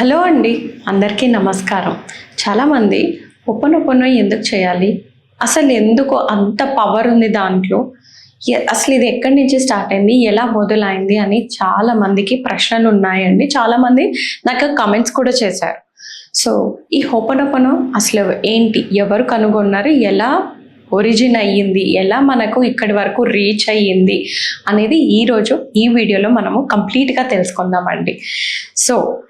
Hello అండి అందరికీ నమస్కారం. చాలామంది ఒప్పనొప్పనో ఎందుకు చేయాలి? అసలు ఎందుకు అంత పవర్ ఉంది దాంట్లో? అసలు ఇది ఎక్కడి నుంచి స్టార్ట్ అయింది? ఎలా మొదలైంది? అని చాలా మందికి ప్రశ్నలు ఉన్నాయండి. చాలామంది నాకు కమెంట్స్ కూడా చేశారు. సో ఈ హోపనొప్పనో అసలు ఏంటి? ఎవరు కనుగొన్నారు? ఎలా ఒరిజిన్ అయ్యింది? ఎలా మనకు ఇక్కడి వరకు రీచ్ అయ్యింది? అనేది ఈరోజు ఈ వీడియోలో మనము కంప్లీట్గా తెలుసుకుందామండి. సో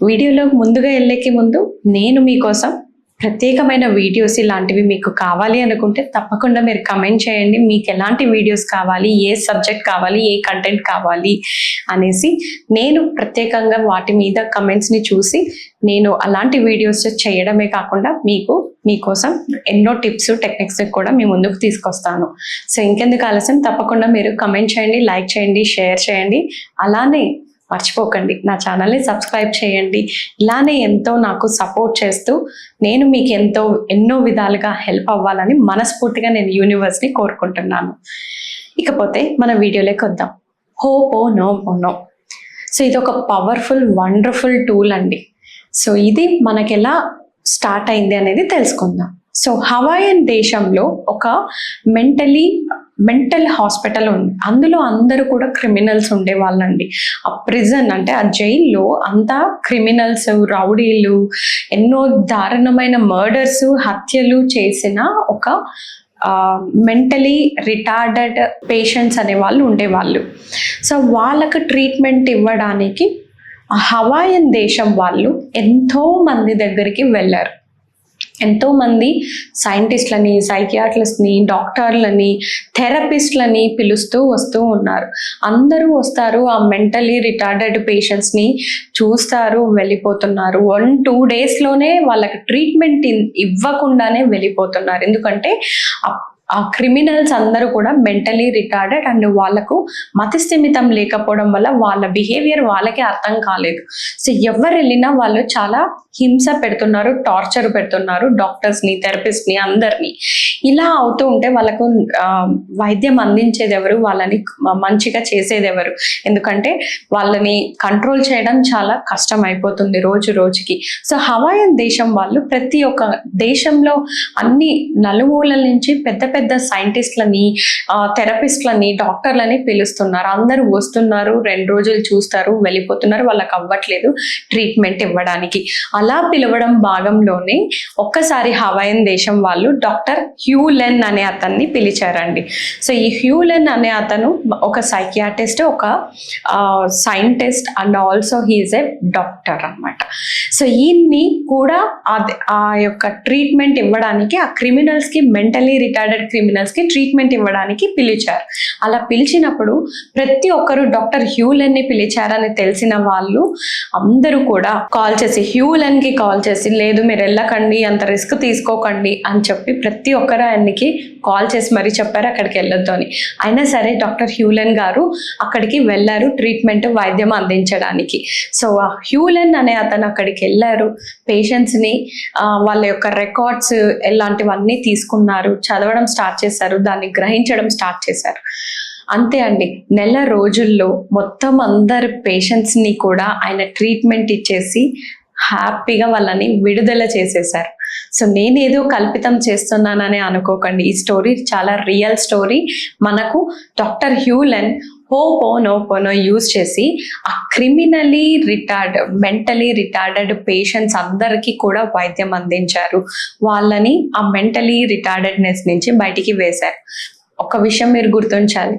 వీడియోలో ముందుగా వెళ్ళేకి ముందు నేను మీకోసం ప్రత్యేకమైన వీడియోస్ ఇలాంటివి మీకు కావాలి అనుకుంటే తప్పకుండా మీరు కమెంట్ చేయండి. మీకు ఎలాంటి వీడియోస్ కావాలి? ఏ సబ్జెక్ట్ కావాలి? ఏ కంటెంట్ కావాలి? అనేసి నేను ప్రత్యేకంగా వాటి మీద కమెంట్స్ని చూసి నేను అలాంటి వీడియోస్ చేయడమే కాకుండా మీకు మీకోసం ఎన్నో టిప్స్ టెక్నిక్స్ కూడా మీ ముందుకు తీసుకొస్తాను. సో ఇంకెందుకు ఆలస్యం? తప్పకుండా మీరు కమెంట్ చేయండి లైక్ చేయండి షేర్ చేయండి. అలానే మర్చిపోకండి. నా ఛానల్ని సబ్స్క్రైబ్ చేయండి. ఇలానే ఎంతో నాకు సపోర్ట్ చేస్తూ నేను మీకు ఎంతో ఎన్నో విధాలుగా హెల్ప్ అవ్వాలని మనస్ఫూర్తిగా నేను యూనివర్స్ని కోరుకుంటున్నాను. ఇకపోతే మన వీడియోలోకి వద్దాం. హో oh no oh no. So ఇది ఒక పవర్ఫుల్ వండర్ఫుల్ టూల్ అండి. సో ఇది మనకి ఎలా స్టార్ట్ అయింది అనేది తెలుసుకుందాం. సో హవాయన్ దేశంలో ఒక మెంటలీ మెంటల్ హాస్పిటల్ ఉంది. అందులో అందరూ కూడా క్రిమినల్స్ ఉండేవాళ్ళండి. ఆ ప్రిజన్ అంటే ఆ జైల్లో అంతా క్రిమినల్స్ రౌడీలు ఎన్నో దారుణమైన మర్డర్స్ హత్యలు చేసిన ఒక మెంటలీ రిటార్డెడ్ పేషెంట్స్ అనే వాళ్ళు ఉండేవాళ్ళు. సో వాళ్ళకు ట్రీట్మెంట్ ఇవ్వడానికి హవాయన్ దేశం వాళ్ళు ఎంతో మంది దగ్గరికి వెళ్ళారు. ఎంతో మంది సైంటిస్ట్లని సైకియాట్రిస్ట్ని డాక్టర్లని థెరపిస్ట్లని పిలుస్తూ వస్తూ ఉన్నారు. అందరూ వస్తారు ఆ మెంటలీ రిటార్డెడ్ పేషెంట్స్ని చూస్తారు వెళ్ళిపోతున్నారు. వన్ టూ డేస్లోనే వాళ్ళకి ట్రీట్మెంట్ ఇవ్వకుండానే వెళ్ళిపోతున్నారు. ఎందుకంటే ఆ- క్రిమినల్స్ అందరూ కూడా మెంటలీ రిటార్డెడ్ అండ్ వాళ్ళకు మతిస్థిమితం లేకపోవడం వల్ల వాళ్ళ బిహేవియర్ వాళ్ళకే అర్థం కాలేదు. సో ఎవరు వెళ్ళినా వాళ్ళు చాలా హింస పెడుతున్నారు టార్చర్ పెడుతున్నారు డాక్టర్స్ని థెరపిస్ట్ని అందరినీ. ఇలా అవుతూ ఉంటే వాళ్ళకు వైద్యం అందించేది ఎవరు? వాళ్ళని మంచిగా చేసేది ఎవరు? ఎందుకంటే వాళ్ళని కంట్రోల్ చేయడం చాలా కష్టం అయిపోతుంది రోజు రోజుకి. సో హవాయన్ దేశం వాళ్ళు ప్రతి ఒక్క దేశంలో అన్ని నలుమూలల నుంచి పెద్ద పెద్ద సైంటిస్ట్లని థెరపిస్ట్లని డాక్టర్లని పిలుస్తున్నారు. అందరూ వస్తున్నారు రెండు రోజులు చూస్తారు వెళ్ళిపోతున్నారు వాళ్ళకి అవ్వట్లేదు ట్రీట్మెంట్ ఇవ్వడానికి. అలా పిలవడం భాగంలోనే ఒక్కసారి హవాయన్ దేశం వాళ్ళు డాక్టర్ హ్యూలెన్ అనే అతన్ని పిలిచారండి. సో ఈ హ్యూలెన్ అనే అతను ఒక సైకియాటిస్ట్ ఒక scientist and also he is a doctor అన్నమాట. సో ఈయన్ని కూడా అది- ఆ యొక్క ట్రీట్మెంట్ ఇవ్వడానికి ఆ క్రిమినల్స్కి మెంటలీ రిటార్డెడ్ క్రిమినల్స్కి ట్రీట్మెంట్ ఇవ్వడానికి పిలిచారు. అలా పిలిచినప్పుడు ప్రతి ఒక్కరు డాక్టర్ హ్యూలెన్ని పిలిచారని తెలిసిన వాళ్ళు అందరూ కూడా కాల్ చేసి హ్యూలెన్కి కాల్ చేసి లేదు మీరు వెళ్ళకండి అంత రిస్క్ తీసుకోకండి అని చెప్పి ప్రతి ఒక్కరు ఆయనకి కాల్ చేసి మరీ చెప్పారు అక్కడికి వెళ్ళొద్దు అని. అయినా సరే డాక్టర్ హ్యూలెన్ గారు అక్కడికి వెళ్ళారు ట్రీట్మెంట్ వైద్యం అందించడానికి. సో ఆ హ్యూలెన్ అనే అతను అక్కడికి వెళ్ళారు. పేషెంట్స్ని వాళ్ళ యొక్క రికార్డ్స్ ఎలాంటివన్నీ తీసుకున్నారు. చదవడం స్టార్ట్ చేశారు దాన్ని గ్రహించడం స్టార్ట్ చేశారు. అంతే అండి నెల రోజుల్లో మొత్తం అందరి పేషెంట్స్ని కూడా ఆయన ట్రీట్మెంట్ ఇచ్చేసి హ్యాపీగా వాళ్ళని విడుదల చేసేసారు సో నేనేదో కల్పితం చేస్తున్నానని అనుకోకండి. ఈ స్టోరీ చాలా రియల్ స్టోరీ. మనకు doctor Hew Len ho'oponopono use చేసి ఆ criminally retard mentally retarded patients అందరికీ కూడా వైద్యం అందించారు. వాళ్ళని ఆ మెంటలీ రిటార్డెడ్నెస్ నుంచి బయటికి వేశారు. ఒక విషయం మీరు గుర్తుంచాలి.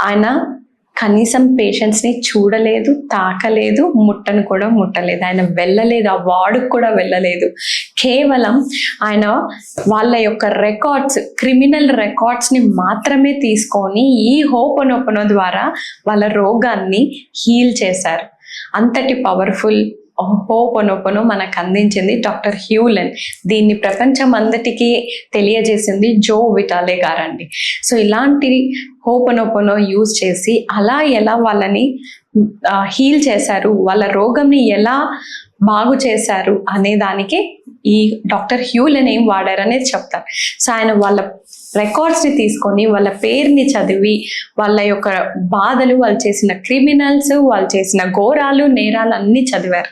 ఆయన కనీసం పేషెంట్స్ని చూడలేదు తాకలేదు ముట్టను కూడా ముట్టలేదు. ఆయన వెళ్ళలేదు ఆ వార్డుకు కూడా వెళ్ళలేదు. కేవలం ఆయన వాళ్ళ యొక్క రికార్డ్స్ క్రిమినల్ రికార్డ్స్ని మాత్రమే తీసుకొని ఈ హోపనొపనో ద్వారా వాళ్ళ రోగాన్ని హీల్ చేశారు. అంతటి పవర్ఫుల్ హోపనొపను మనకు అందించింది డాక్టర్ హ్యూలెన్. దీన్ని ప్రపంచం అంతటికీ తెలియజేసింది జో విటాలే గారండి. సో ఇలాంటి హోపనొపనో యూజ్ చేసి అలా ఎలా వాళ్ళని హీల్ చేశారు వాళ్ళ రోగంని ఎలా బాగు చేశారు అనే దానికి ఈ డాక్టర్ హ్యూలెన్ ఏం వాడారు అనేది చెప్తారు. సో ఆయన వాళ్ళ రికార్డ్స్ని తీసుకొని వాళ్ళ పేరుని చదివి వాళ్ళ యొక్క బాధలు వాళ్ళు చేసిన క్రిమినల్స్ వాళ్ళు చేసిన ఘోరాలు నేరాలు అన్నీ చదివారు.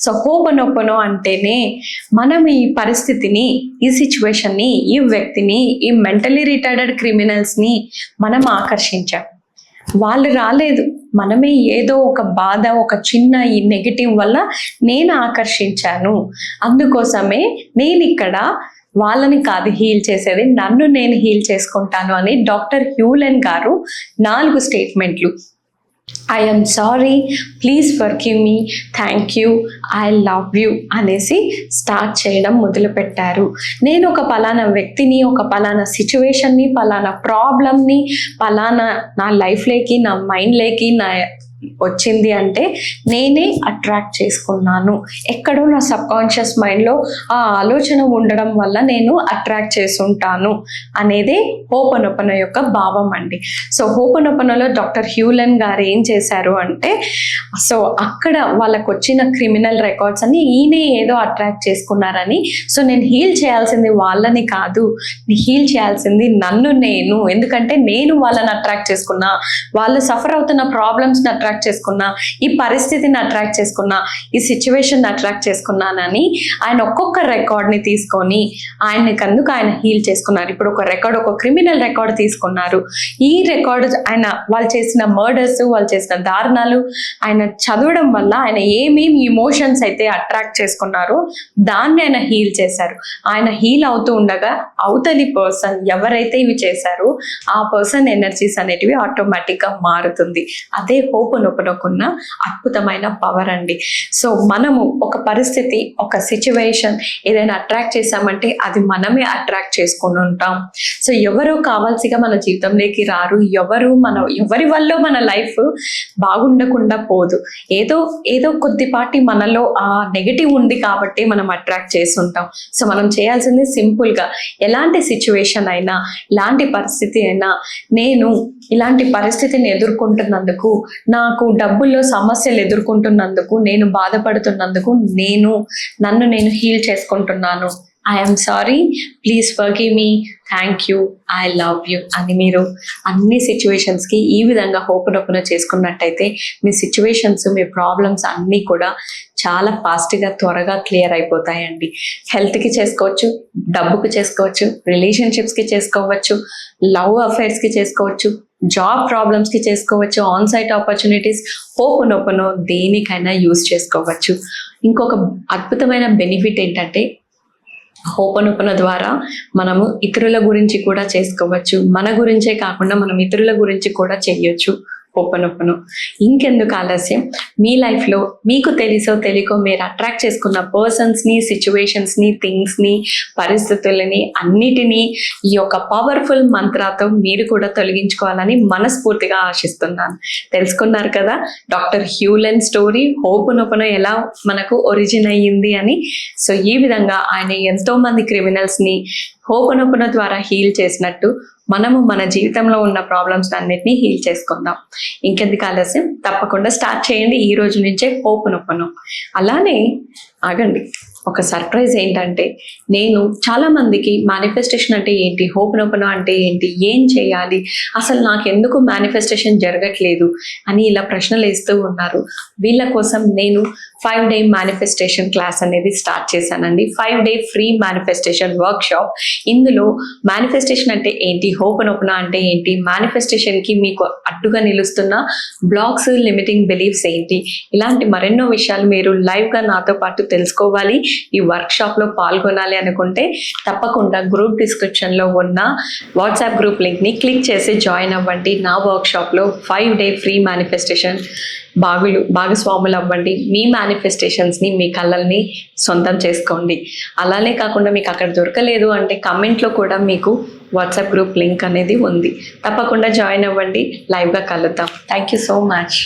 సో హోపనొప్పనో అంటేనే మనం ఈ పరిస్థితిని ఈ సిచ్యువేషన్ని ఈ వ్యక్తిని ఈ మెంటలీ రిటైర్డ్ క్రిమినల్స్ని మనం ఆకర్షించాం. వాళ్ళు రాలేదు. మనమే ఏదో ఒక బాధ ఒక చిన్న ఈ నెగిటివ్ వల్ల నేను ఆకర్షించాను. అందుకోసమే నేను ఇక్కడ వాళ్ళని కాదు హీల్ చేసేది నన్ను నేను హీల్ చేసుకుంటాను అని డాక్టర్ హ్యూలెన్ గారు నాలుగు స్టేట్మెంట్లు I am sorry please forgive me thank you I love you అనేసి స్టార్ట్ చేయడం మొదలుపెట్టారు. నేను ఒక పలానా వ్యక్తిని ఒక పలానా సిచ్యువేషన్ని పలానా ప్రాబ్లమ్ని పలానా నా లైఫ్లోకి నా మైండ్లోకి నా వచ్చింది అంటే నేనే అట్రాక్ట్ చేసుకున్నాను. ఎక్కడో నా సబ్ కాన్షియస్ మైండ్లో ఆ ఆలోచన ఉండడం వల్ల నేను అట్రాక్ట్ చేసుంటాను అనేది హోపనొపన యొక్క భావం అండి. సో హోపనొపనలో డాక్టర్ హ్యూలన్ గారు ఏం చేశారు అంటే సో అక్కడ వాళ్ళకు వచ్చిన క్రిమినల్ రికార్డ్స్ అన్ని ఈయనే ఏదో అట్రాక్ట్ చేసుకున్నారని సో నేను హీల్ చేయాల్సింది వాళ్ళని కాదు హీల్ చేయాల్సింది నన్ను నేను. ఎందుకంటే నేను వాళ్ళని అట్రాక్ట్ చేసుకున్నా వాళ్ళు సఫర్ అవుతున్న ప్రాబ్లమ్స్ని అట్రాక్ట్ చేసుకున్నా ఈ పరిస్థితిని అట్రాక్ట్ చేసుకున్నా ఈ సిచ్యువేషన్ అట్రాక్ట్ చేసుకున్నానని ఆయన ఒక్కొక్క రికార్డ్ని తీసుకొని ఆయన కందుకు ఆయన హీల్ చేసుకున్నారు. ఇప్పుడు ఒక రికార్డ్ ఒక క్రిమినల్ రికార్డ్ తీసుకున్నారు. ఈ రికార్డు ఆయన వాళ్ళు చేసిన మర్డర్స్ వాళ్ళు చేసిన దారుణాలు ఆయన చదవడం వల్ల ఆయన ఏమేమి ఇమోషన్స్ అయితే అట్రాక్ట్ చేసుకున్నారో దాన్ని ఆయన హీల్ చేశారు. ఆయన హీల్ అవుతూ ఉండగా అవతలి పర్సన్ ఎవరైతే ఇవి చేశారో ఆ పర్సన్ ఎనర్జీస్ అనేటివి ఆటోమేటిక్గా మారుతుంది. అదే హోప్ లోపలకున్న అద్భుతమైన పవర్ అండి. సో మనము ఒక పరిస్థితి ఒక సిచ్యువేషన్ ఏదైనా అట్రాక్ట్ చేసామంటే అది మనమే అట్రాక్ట్ చేసుకుని ఉంటాం. సో ఎవరు కావాల్సిగా మన జీవితంలోకి రారు ఎవరు మన ఎవరి వల్ల మన లైఫ్ బాగుండకుండా పోదు. ఏదో ఏదో కొద్దిపాటి మనలో ఆ నెగటివ్ ఉంది కాబట్టి మనం అట్రాక్ట్ చేసి ఉంటాం సో మనం చేయాల్సింది సింపుల్గా ఎలాంటి సిచ్యువేషన్ అయినా ఎలాంటి పరిస్థితి అయినా నేను ఇలాంటి పరిస్థితిని ఎదుర్కొంటున్నందుకు నా నాకు డబ్బుల్లో సమస్యలు ఎదుర్కొంటున్నందుకు నేను బాధపడుతున్నందుకు నేను నన్ను నేను హీల్ చేసుకుంటున్నాను. I'm sorry please forgive me thank you I love you అని మీరు అన్ని సిచ్యువేషన్స్కి ఈ విధంగా ఓపెన్ ఓపెన్ చేసుకున్నట్టయితే మీ సిచ్యువేషన్స్ మీ ప్రాబ్లమ్స్ అన్నీ కూడా చాలా ఫాస్ట్గా త్వరగా క్లియర్ అయిపోతాయండి. హెల్త్కి చేసుకోవచ్చు డబ్బుకి చేసుకోవచ్చు రిలేషన్షిప్స్కి చేసుకోవచ్చు లవ్ అఫైర్స్కి చేసుకోవచ్చు జాబ్ ప్రాబ్లమ్స్కి చేసుకోవచ్చు ఆన్ సైట్ ఆపర్చునిటీస్ ఓపెన్ దేనికైనా యూస్ చేసుకోవచ్చు. ఇంకొక అద్భుతమైన బెనిఫిట్ ఏంటంటే హోపనొపన ద్వారా మనము ఇతరుల గురించి కూడా చేసుకోవచ్చు. మన గురించే కాకుండా మనం ఇతరుల గురించి కూడా చేయొచ్చు. ఓపెన్ ఇంకెందుకు ఆలస్యం? మీ లైఫ్లో మీకు తెలుసో తెలియకో మీరు అట్రాక్ట్ చేసుకున్న పర్సన్స్ని సిచ్యువేషన్స్ని థింగ్స్ని పరిస్థితులని అన్నిటినీ ఈ యొక్క పవర్ఫుల్ మంత్రాతో మీరు కూడా తొలగించుకోవాలని మనస్ఫూర్తిగా ఆశిస్తున్నాను. తెలుసుకున్నారు కదా డాక్టర్ హ్యూలెన్ స్టోరీ హోపనొపన ఎలా మనకు ఒరిజిన్ అయ్యింది అని. సో ఈ విధంగా ఆయన ఎంతో మంది క్రిమినల్స్ని హోపనొపన ద్వారా హీల్ చేసినట్టు మనము మన జీవితంలో ఉన్న ప్రాబ్లమ్స్ అన్నిటినీ హీల్ చేసుకుందాం. ఇంకెందుకు ఆలస్యం? తప్పకుండా స్టార్ట్ చేయండి ఈ రోజు నుంచే హోపనొపను అలానే ఆగండి. ఒక సర్ప్రైజ్ ఏంటంటే నేను చాలా మందికి మేనిఫెస్టేషన్ అంటే ఏంటి హోపనొపన అంటే ఏంటి ఏం చేయాలి అసలు నాకు ఎందుకు మేనిఫెస్టేషన్ జరగట్లేదు అని ఇలా ప్రశ్నలు వేస్తూ ఉన్నారు. వీళ్ళ కోసం నేను ఫైవ్ డే మేనిఫెస్టేషన్ క్లాస్ అనేది స్టార్ట్ చేశానండి. Five day free manifestation workshop ఇందులో మేనిఫెస్టేషన్ అంటే ఏంటి? హోపనొపన అంటే ఏంటి? మేనిఫెస్టేషన్కి మీకు అడ్డుగా నిలుస్తున్న బ్లాక్స్ లిమిటింగ్ బిలీఫ్స్ ఏంటి? ఇలాంటి మరెన్నో విషయాలు మీరు లైవ్గా నాతో పాటు తెలుసుకోవాలి. ఈ వర్క్ షాప్లో పాల్గొనాలి అనుకుంటే తప్పకుండా గ్రూప్ డిస్క్రిప్షన్లో ఉన్న వాట్సాప్ గ్రూప్ లింక్ని క్లిక్ చేసి జాయిన్ అవ్వండి. నా వర్క్ షాప్లో ఫైవ్ డే ఫ్రీ మేనిఫెస్టేషన్ భాగులు భాగస్వాములు అవ్వండి మీ మేనిఫెస్టేషన్స్ని మీ కళల్ని సొంతం చేసుకోండి. అలానే కాకుండా మీకు అక్కడ దొరకలేదు అంటే కమెంట్లో కూడా మీకు వాట్సాప్ గ్రూప్ లింక్ అనేది ఉంది. తప్పకుండా జాయిన్ అవ్వండి. లైవ్గా కలుద్దాం. Thank you so much